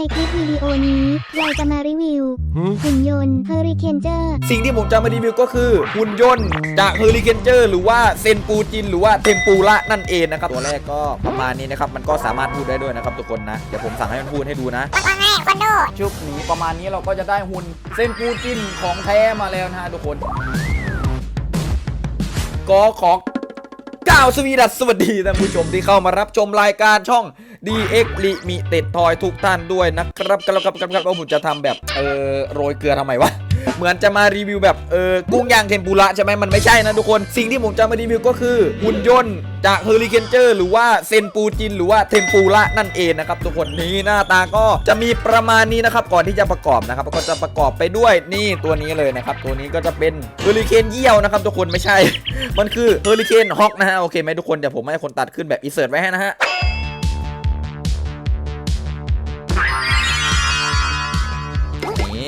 ในคลิปวิดีโอนี้เราจะมารีวิวหุ่นยนต์เฮอริเคนเจอร์สิ่งที่ผมจะมารีวิวก็คือ หุ่นยนต์จากเฮอริเคนเจอร์หรือว่าเซนปูจิน หรือว่าเทมปูระนั่นเองนะครับ ตัวแรกก็ประมาณนี้นะครับ มันก็สามารถพูดได้ด้วยนะครับทุกคนนะ เดี๋ยวผมสั่งให้มันพูดให้ดูนะว่าไงคนดูชุบหนีประมาณนี้เราก็จะได้หุ่นเส้นปูจินของแท้มาแล้วนะฮะทุกคนก็ขอก้าวสวีดัสสวัสดีท่านผู้ชมที่เข้ามารับชมรายการช่อง DX Limited Toy ทุกท่านด้วยนะครับครับครับครับครับว่าผมจะทำแบบเออโรยเกลือทำไมวะเหมือนจะมารีวิวแบบเออกุ้งย่างเทมปุระใช่ไหมมันไม่ใช่นะทุกคน สิ่งที่ผมจะมารีวิวก็คือหุ่นยนต์จากเฮอริเคนเจอร์หรือว่าเซนปูจิน หรือว่าเทมปุระนั่นเองนะครับทุกคนนี่หน้าตาก็จะมีประมาณนี้นะครับก่อนที่จะประกอบนะครับก็จะประกอบไปด้วยนี่ตัวนี้เลยนะครับตัวนี้ก็จะเป็นเฮอริเคนเยี่ยวนะครับทุกคนไม่ใช่ มันคือเฮอริเคนฮอกนะฮะโอเคไหมทุกคนเดี๋ยวผมให้คนตัดขึ้นแบบอิเสิร์ตไว้ให้นะฮะ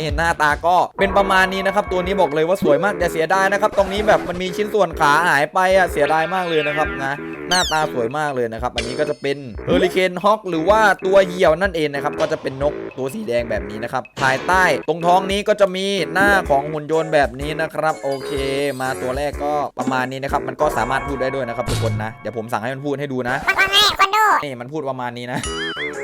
นี่หน้าตาก็เป็นประมาณนี้นะครับ ตัวนี้บอกเลยว่าสวยมากแต่เสียดายนะครับ ตรงนี้แบบมันมีชิ้นส่วนขาหายไปอะเสียดายมากเลยนะครับนะหน้าตาสวยมากเลยนะครับ อันนี้ก็จะเป็นเฮอริเคนฮอกหรือว่าตัวเหยี่ยวนั่นเองนะครับก็จะเป็นนกตัวสีแดงแบบนี้นะครับภายใต้ตรงท้องนี้ก็จะมีหน้าของหุ่นยนต์แบบนี้นะครับ โอเค มาตัวแรกก็ประมาณนี้นะครับ มันก็สามารถพูดได้ด้วยนะครับทุกคนนะเดี๋ยวผมสั่งให้มันพูดให้ดูนะว่าไงคนดูนี่มันพูดประมาณนี้นะ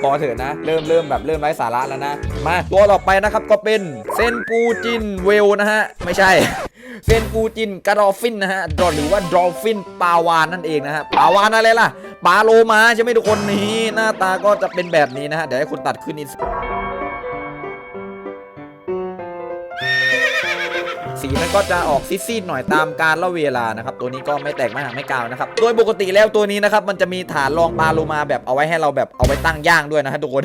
พอเถอะนะ เริ่มเริ่มแบบเริ่มไร้สาระแล้วนะ มาตัวต่อไปนะครับก็เป็นเซนปูจินเวลนะฮะ ไม่ใช่เซนปูจินกระดอฟินนะฮะดอหรือว่าดอฟินปลาวานนั่นเองนะฮะปลาวานอะไรล่ะปลาโลมาใช่ไหมทุกคนนี่หน้าตาก็จะเป็นแบบนี้นะฮะเดี๋ยวให้คุณตัดขึ้นอีกสี สีมันก็จะออกซีดๆหน่อยตามการละเวลานะครับตัวนี้ก็ไม่แตกไม่หักไม่กาวนะครับโดยปกติแล้วตัวนี้นะครับมันจะมีฐานรองปลาโลมาแบบเอาไว้ให้เราแบบเอาไว้ตั้งย่างด้วยนะฮะทุกคน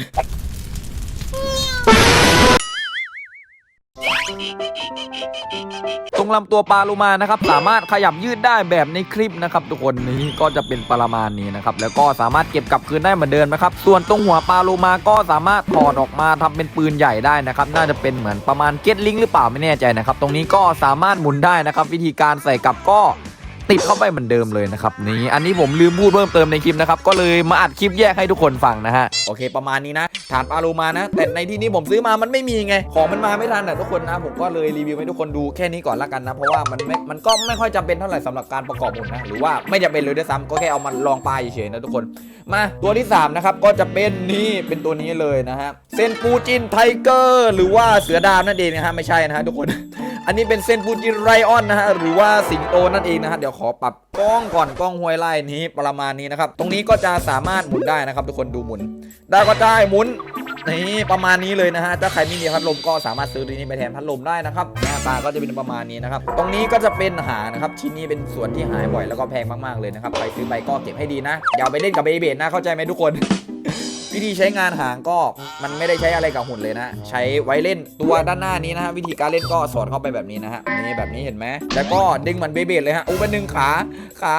ตรงลำตัวปลาลูมานะครับสามารถขยับยืดได้แบบในคลิปนะครับทุกคนนี้ก็จะเป็นประมาณนี้นะครับแล้วก็สามารถเก็บกลับคืนได้เหมือนเดิมนะครับส่วนตรงหัวปลาลูมาก็สามารถถอดออกมาทำเป็นปืนใหญ่ได้นะครับน่าจะเป็นเหมือนประมาณเก็ตลิงหรือเปล่าไม่แน่ใจนะครับตรงนี้ก็สามารถหมุนได้นะครับวิธีการใส่กลับก็ ติดเข้าไปเหมือนเดิมเลยนะครับนี่อันนี้ผมลืมพูดเพิ่มเติมในคลิปนะครับก็เลยมาอัดคลิปแยกให้ทุกคนฟังนะฮะโอเค ประมาณนี้นะฐานปลาโลมานะ แต่ในที่นี้ผมซื้อมามันไม่มีไง ของมันมาไม่ทันอะทุกคนนะผมก็เลยรีวิวให้ทุกคนดูแค่นี้ก่อนละกันนะเพราะว่ามันไม่มันก็ไม่ค่อยจำเป็นเท่าไหร่สำหรับการประกอบหุ่นนะหรือว่าไม่จำเป็นเลยด้วยซ้ำก็แค่เอามาลองปลาเฉยๆนะทุกคนมาตัวที่สามนะครับก็จะเป็นนี่เป็นตัวนี้เลยนะฮะเซนปูจินไทเกอร์หรือว่าเสือดาวนั่นเองนะฮะไม่ใช่นะฮะทุกคน อันนี้เป็นเซนปูจินไรออนนะฮะหรือว่าสิงโตนั่นเองนะฮะเดี๋ยวขอปรับกล้องก่อนกล้องห้วยไล่นี้ประมาณนี้นะครับตรงนี้ก็จะสามารถหมุนได้นะครับทุกคนดูหมุน ได้ก็ได้หมุนนี่ประมาณนี้เลยนะฮะถ้าใครไม่มีพัดลมก็สามารถซื้อตัวนี้ไปแทนพัดลมได้นะครับหน้าตาก็จะเป็นประมาณนี้นะครับตรงนี้ก็จะเป็นหางนะครับชิ้นนี้เป็นส่วนที่หายบ่อยแล้วก็แพงมากๆเลยนะครับใครซื้อไปก็เก็บให้ดีนะอย่าเอาไปเล่นกับเบเบดนะเข้าใจไหมทุกคน วิธีใช้งานหางก็มันไม่ได้ใช้อะไรกับหุ่นเลยนะ ใช้ไว้เล่นตัวด้านหน้านี้นะฮะวิธีการเล่นก็สอดเข้าไปแบบนี้นะฮะนี่แบบนี้เห็นไหมแล้วก็ดึงมันเบเบดเลยฮะอู้เป็นดึงขาขา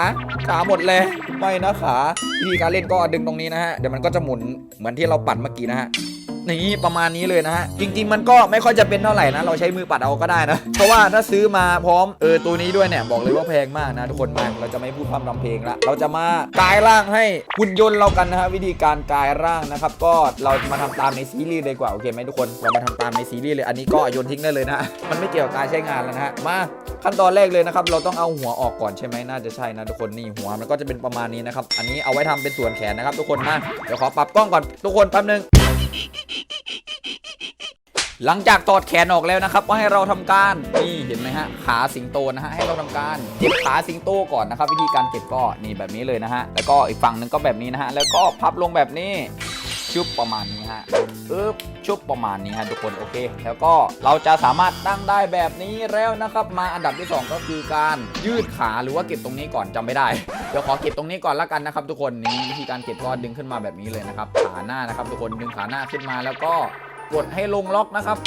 ขาหมดเลยไม่นะขาวิธีการเล่นก็ดึงตรงนี้นะฮะเดี๋ยวมันก็จะหมุนเหมือนที่เราปั่นเมื่อกี้นะฮะ นี่ประมาณนี้เลยนะฮะจริง ๆ มันก็ไม่ค่อยจะเป็นเท่าไหร่นะ เราใช้มือปัดเอาก็ได้นะเพราะว่าถ้าซื้อมาพร้อมเออตัวนี้ด้วยเนี่ยบอกเลยว่าแพงมากนะทุกคนมาเราจะไม่พูดพร่ำทำเพลงละเราจะมากายร่างให้หุ่นยนต์เรากันนะฮะวิธีการกายร่างนะครับ ก็เราจะมาทำตามในซีรีส์เลยดีกว่าโอเคไหมทุกคนเรามาทำตามในซีรีส์เลยอันนี้ก็โยนทิ้งได้เลยนะมันไม่เกี่ยวกับการใช้งานแล้วนะฮะมาขั้นตอนแรกเลยนะครับเราต้องเอาหัวออกก่อนใช่ไหมน่าจะใช่นะทุกคนนี่หัวมันก็จะเป็นประมาณนี้นะครับอันนี้เอาไว้ทำเป็นส่วนแขนนะครับทุกคนมาเดี๋ยวขอปรับกล้องก่อนทุกคนแป๊บนึง หลังจากตอดแขนออกแล้วนะครับก็ให้เราทำการนี่เห็นไหมฮะขาสิงโตนะฮะให้เราทำการเก็บขาสิงโตก่อนนะครับ วิธีการเก็บก็นี่แบบนี้เลยนะฮะแล้วก็อีกฝั่งหนึ่งก็แบบนี้นะฮะแล้วก็พับลงแบบนี้ชุบประมาณนี้ฮะปึ๊บชุบประมาณนี้ฮะทุกคนโอเค แล้วก็เราจะสามารถตั้งได้แบบนี้แล้วนะครับ มาอันดับที่สองก็คือการยืดขาหรือว่าเก็บตรงนี้ก่อนจำไม่ได้ เดี๋ยวขอเก็บตรงนี้ก่อนละกันนะครับ ทุกคนนี่วิธีการเก็บก็ดึงขึ้นมาแบบนี้เลยนะครับ ขาหน้านะครับ ทุกคนดึงขาหน้าขึ้นมาแล้วก็ กดให้ลงล็อกนะครับ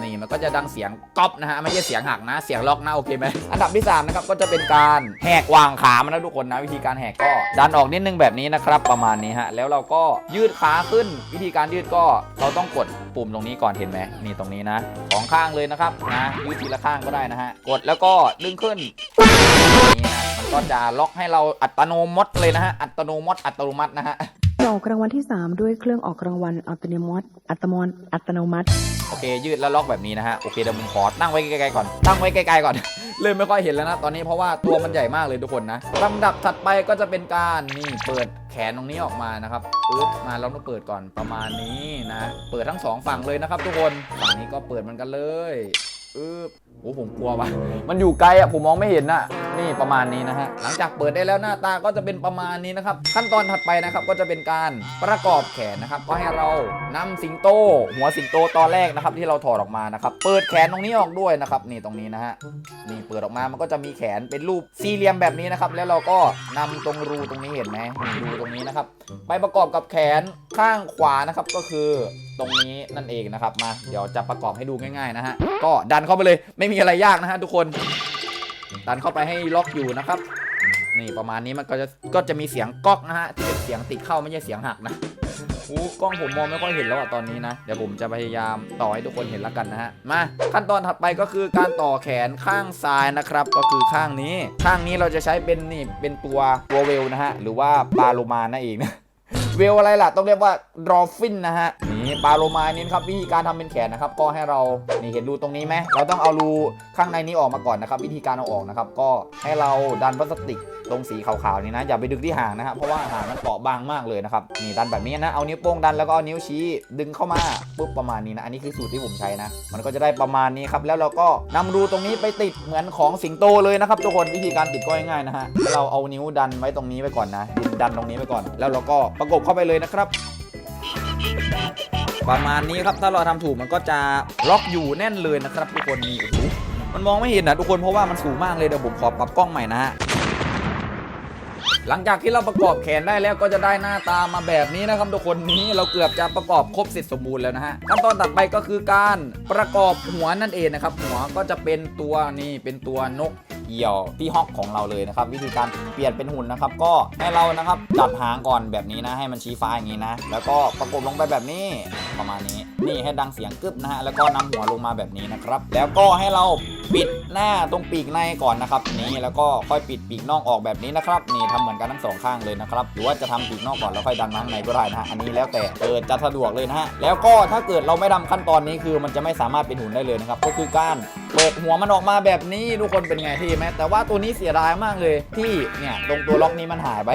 นี่มันก็จะดังเสียงก๊อปนะฮะไม่ใช่เสียงหักนะ เสียงล็อกนะโอเคไหมอันดับที่3นะครับก็จะเป็นการแหกวางขามันนะทุกคนนะวิธีการแหกก็ดันออกนิดนึงแบบนี้นะครับประมาณนี้ฮะแล้วเราก็ยืดขาขึ้น วิธีการยืดก็เราต้องกดปุ่มตรงนี้ก่อนเห็นไหมนี่ตรงนี้นะสองข้างเลยนะครับนะยืดทีละข้างก็ได้นะฮะกดแล้วก็ดึงขึ้นนี่นะมันก็จะล็อกให้เราอัตโนมัติเลยนะฮะอัตโนมัติอัตโนมัตินะฮะจะ ออกรางวัลที่ 3 ด้วยเครื่องออกรางวัลอัตโนมัติอัตโนมัติอัตโนมัติ โอเค ยืดแล้วล็อกแบบนี้นะฮะ โอเคเดี๋ยวผมขอตั้งไว้ไกลๆก่อน ตั้งไว้ไกลๆก่อน เริ่มไม่ค่อยเห็นแล้วนะ ตอนนี้เพราะว่าตัวมันใหญ่มากเลยทุกคนนะลำดับถัดไปก็จะเป็นการนี่เปิดแขนตรงนี้ออกมานะครับปึ๊บมาเราต้องเปิดก่อนประมาณนี้นะ เปิดทั้งสองฝั่งเลยนะครับ ทุกคน ฝั่งนี้ก็เปิดมือนกันเลยอึ๊บโอ้ผมกลัวว่ะ มันอยู่ไกลอะผมมองไม่เห็นน่ะ นี่ประมาณนี้นะฮะ หลังจากเปิดได้แล้วหน้าตาก็จะเป็นประมาณนี้นะครับ ขั้นตอนถัดไปนะครับก็จะเป็นการประกอบแขนนะครับ ก็ให้เรานำสิงโต หัวสิงโตตอนแรกนะครับ ที่เราถอดออกมานะครับ เปิดแขนตรงนี้ออกด้วยนะครับ นี่ตรงนี้นะฮะ นี่เปิดออกมามันก็จะมีแขนเป็นรูปสี่เหลี่ยมแบบนี้นะครับ แล้วเราก็นำตรงรูตรงนี้เห็นไหมรูตรงนี้นะครับ ไปประกอบกับแขนข้างขวานะครับก็คือตรงนี้นั่นเองนะครับ มา เดี๋ยวจะประกอบให้ดูง่าย ๆ นะฮะ ก็ดันเข้าไปเลยไม่มีอะไรยากนะฮะทุกคน ดันเข้าไปให้ล็อกอยู่นะครับ นี่ประมาณนี้มันก็จะก็จะมีเสียงก๊อกนะฮะที่เป็นเสียงติดเข้าไม่ใช่เสียงหักนะอู้กล้องผมมองไม่ค่อยเห็นแล้วอะตอนนี้นะเดี๋ยวผมจะพยายามต่อให้ทุกคนเห็นแล้วกันนะฮะมาขั้นตอนถัดไปก็คือการต่อแขนข้างซ้ายนะครับ ก็คือข้างนี้ ข้างนี้เราจะใช้เป็นนี่เป็นตัวตัวเวลนะฮะหรือว่าปลาโลมานั่นเองนะเวลอะไรล่ะต้องเรียกว่าดรอฟินนะฮะ นี่ปลาโลมานี่นะครับวิธีการทำเป็นแขนนะครับ ก็ให้เรานี่เห็นรูตรงนี้ไหมเราต้องเอารูข้างในนี้ออกมาก่อนนะครับ วิธีการเอาออกนะครับ ก็ให้เราดันพลาสติกตรงสีขาวๆนี่นะอย่าไปดึงที่หางนะครับเพราะว่าหางมันเปราะบางมากเลยนะครับนี่ดันแบบนี้นะเอานิ้วโป้งดันแล้วก็เอานิ้วชี้ดึงเข้ามาปุ๊บประมาณนี้นะอันนี้คือสูตรที่ผมใช้นะ มันก็จะได้ประมาณนี้ครับแล้วเราก็นำรูตรงนี้ไปติดเหมือนของสิงโตเลยนะครับทุกคนวิธีการติดก็ง่ายๆนะฮะเราเอานิ้วดันไว้ตรงนี้ไว้ก่อนนะดันตรงนี้ไว้ก่อน แล้วเราก็ประกบเข้าไปเลยนะครับ ประมาณนี้ครับถ้าเราทำถูกมันก็จะล็อกอยู่แน่นเลยนะครับทุกคนนี่มันมองไม่เห็นนะทุกคนเพราะว่ามันสูงมากเลยเดี๋ยวผมขอปรับกล้องใหม่นะฮะหลังจากที่เราประกอบแขนได้แล้วก็จะได้หน้าตามาแบบนี้นะครับทุกคนนี้เราเกือบจะประกอบครบเสร็จสมบูรณ์แล้วนะฮะขั้นตอนต่อไปก็คือการประกอบหัวนั่นเองนะครับหัวก็จะเป็นตัวนี่เป็นตัวนก เหี่ยวที่ฮอกของเราเลยนะครับ วิธีการเปลี่ยนเป็นหุ่นนะครับ ก็ให้เรานะครับจับหางก่อนแบบนี้นะให้มันชี้ฟ้าอย่างนี้นะ แล้วก็ประกบลงไปแบบนี้ประมาณนี้ นี่ให้ดังเสียงกึบนะฮะแล้วก็นำหัวลงมาแบบนี้นะครับ แล้วก็ให้เรา ปิดหน้าตรงปีกในก่อนนะครับนี่แล้วก็ค่อยปิดปีกนอกออกแบบนี้นะครับนี่ทำเหมือนกันทั้งสองข้างเลยนะครับหรือว่าจะทำปีกนอกก่อนแล้วค่อยดันมาข้างในก็ได้นะฮะอันนี้แล้วแต่เออจะสะดวกเลยนะฮะแล้วก็ถ้าเกิดเราไม่ทำขั้นตอนนี้คือมันจะไม่สามารถเป็นหุ่นได้เลยนะครับก็คือการเปิดหัวมันออกมาแบบนี้ทุกคนเป็นไงที่ไหมแต่ว่าตัวนี้เสียดายมากเลยที่เนี่ยตรงตัวล็อกนี้มันหายไป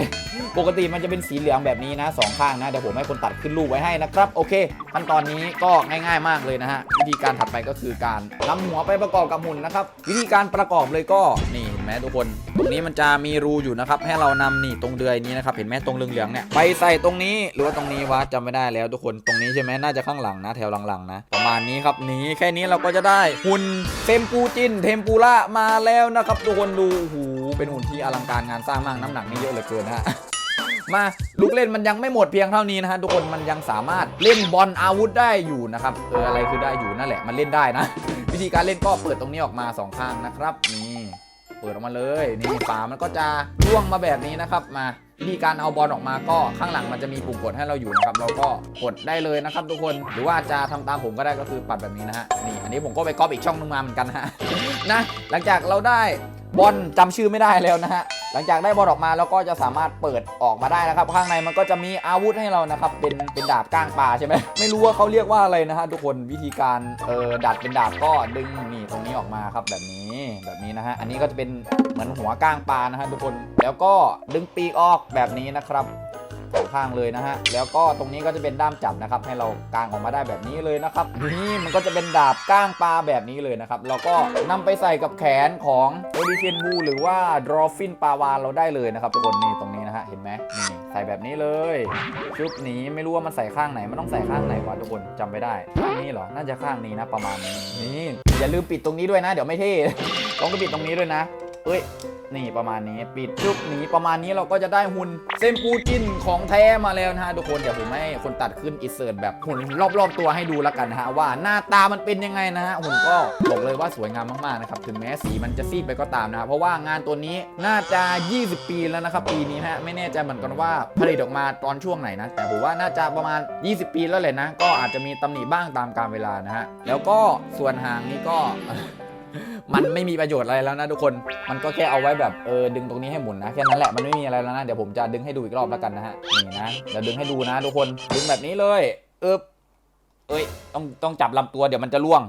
ปกติมันจะเป็นสีเหลืองแบบนี้นะสองข้างนะเดี๋ยวผมให้คนตัดขึ้นรูปไว้ให้นะครับโอเคขั้นตอนนี้ก็ง่าย ๆ มากเลยนะฮะวิธีการถัดไปก็คือการนำหัวไปประกอบกับหุ่นนะครับ วิธีการประกอบเลยก็นี่เห็นไหมทุกคน ตรงนี้มันจะมีรูอยู่นะครับ ให้เรานำนี่ตรงเดือยนี้นะครับ เห็นไหมตรงเหลืองๆเนี่ยไปใส่ตรงนี้หรือว่าตรงนี้วะจำไม่ได้แล้วทุกคนตรงนี้ใช่ไหมน่าจะข้างหลังนะแถวหลังๆนะประมาณนี้ครับนี้แค่นี้เราก็จะได้หุ่นเทมปูจินเทมปูระมาแล้วนะครับทุกคนดูโอ้โหเป็นหุ่นที่อลังการงานสร้างมากน้ำหนักนี่เยอะเหลือเกินฮะ มาลูกเล่นมันยังไม่หมดเพียงเท่านี้นะฮะทุกคนมันยังสามารถเล่นบอลอาวุธได้อยู่นะครับเอออะไรคือได้อยู่นั่นแหละมันเล่นได้นะ วิธีการเล่นก็เปิดตรงนี้ออกมาสองข้างนะครับนี่เปิดออกมาเลยนี่ฝามันก็จะร่วงมาแบบนี้นะครับมาวิธีการเอาบอลออกมาก็ข้างหลังมันจะมีปุ่มกดให้เราอยู่นะครับเราก็กดได้เลยนะครับ ทุกคนหรือว่าจะทำตามผมก็ได้ก็คือปัดแบบนี้นะฮะนี่อันนี้ผมก็ไปก๊อปอีกช่องนึงมาเหมือนกันนะฮะนะหลังจากเราได้ บอลจำชื่อไม่ได้แล้วนะฮะหลังจากได้บอลออกมาแล้วก็จะสามารถเปิดออกมาได้นะครับ ข้างในมันก็จะมีอาวุธให้เรานะครับเป็นเป็นดาบก้างปลาใช่ไหมไม่รู้ว่าเขาเรียกว่าอะไรนะฮะทุกคนวิธีการเออดัดเป็นดาบก็ดึงนี่ตรงนี้ออกมาครับแบบนี้แบบนี้นะฮะอันนี้ก็จะเป็นเหมือนหัวก้างปลานะฮะทุกคนแล้วก็ดึงปีกออกแบบนี้นะครับ สองข้างเลยนะฮะ แล้วก็ตรงนี้ก็จะเป็นด้ามจับนะครับ ให้เรากางออกมาได้แบบนี้เลยนะครับ นี่มันก็จะเป็นดาบก้างปลาแบบนี้เลยนะครับ เราก็นำไปใส่กับแขนของโอดิเคนบูหรือว่าดรอฟฟินปลาวานเราได้เลยนะครับทุกคนนี่ตรงนี้นะฮะ เห็นไหมนี่ใส่แบบนี้เลยชุบนี้ไม่รู้ว่ามันใส่ข้างไหน มันต้องใส่ข้างไหนวะทุกคนจำไม่ได้ข้างนี้เหรอ น่าจะข้างนี้นะประมาณนี้นี่อย่าลืมปิดตรงนี้ด้วยนะ เดี๋ยวไม่เท่ต้องปิดตรงนี้ด้วยนะเอ้ย นี่ประมาณนี้ปิดจุบหนีประมาณนี้เราก็จะได้หุ่นเซมปูจินของแท้มาแล้วนะฮะทุกคนเดี๋ยวผมให้คนตัดขึ้นอินเสิร์ตแบบหุ่นรอบๆตัวให้ดูแล้วกันนะฮะว่าหน้าตามันเป็นยังไงนะฮะหุ่นก็บอกเลยว่าสวยงามมากๆนะครับถึงแม้สีมันจะซีดไปก็ตามนะเพราะว่างานตัวนี้น่าจะ 20 ปีแล้วนะครับปีนี้ฮะไม่แน่ใจเหมือนกันว่าผลิตออกมาตอนช่วงไหนนะแต่ผมว่าน่าจะประมาณ 20 ปีแล้วแหละนะ ก็อาจจะมีตำหนิบ้างตามกาลเวลานะฮะแล้วก็ส่วนหางนี่ก็ มันไม่มีประโยชน์อะไรแล้วนะทุกคน มันก็แค่เอาไว้แบบเออดึงตรงนี้ให้หมุนนะแค่นั้นแหละมันไม่มีอะไรแล้วนะเดี๋ยวผมจะดึงให้ดูอีกรอบแล้วกันนะฮะนี่นะเดี๋ยวดึงให้ดูนะทุกคนดึงแบบนี้เลยเอบเอ้ยต้องต้องจับลำตัวเดี๋ยวมันจะล่วง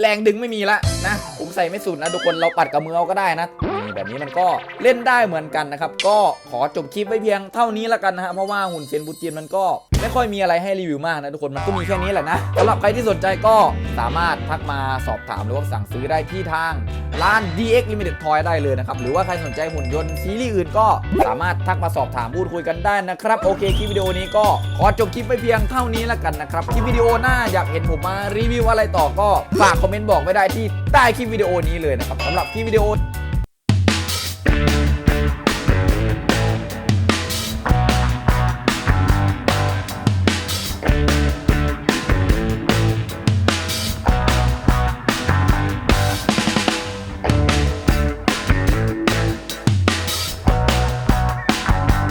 แรงดึงไม่มีละนะผมใส่ไม่สุดนะทุกคนเราปัดกับมือเอาก็ได้นะ แบบนี้มันก็เล่นได้เหมือนกันนะครับ ก็ขอจบคลิปไว้เพียงเท่านี้ละกันนะฮะเพราะว่าหุ่นเซนบูจินมันก็ไม่ค่อยมีอะไรให้รีวิวมากนะทุกคนมันก็มีแค่นี้แหละนะสำหรับใครที่สนใจก็สามารถทักมาสอบถามหรือว่าสั่งซื้อได้ที่ทางร้าน DX Limited Toy ได้เลยนะครับ หรือว่าใครสนใจหุ่นยนต์ซีรีส์อื่นก็สามารถทักมาสอบถามพูดคุยกันได้นะครับ โอเคคลิปวิดีโอนี้ก็ขอจบคลิปไปเพียงเท่านี้ละกันนะครับคลิปวิดีโอหน้าอยากเห็นผมมารีวิวอะไรต่อก็ฝากคอมเมนต์บอกไว้ได้ที่ใต้คลิปวิดีโอนี้เลยนะครับสำหรับคลิปวิดีโอ thank you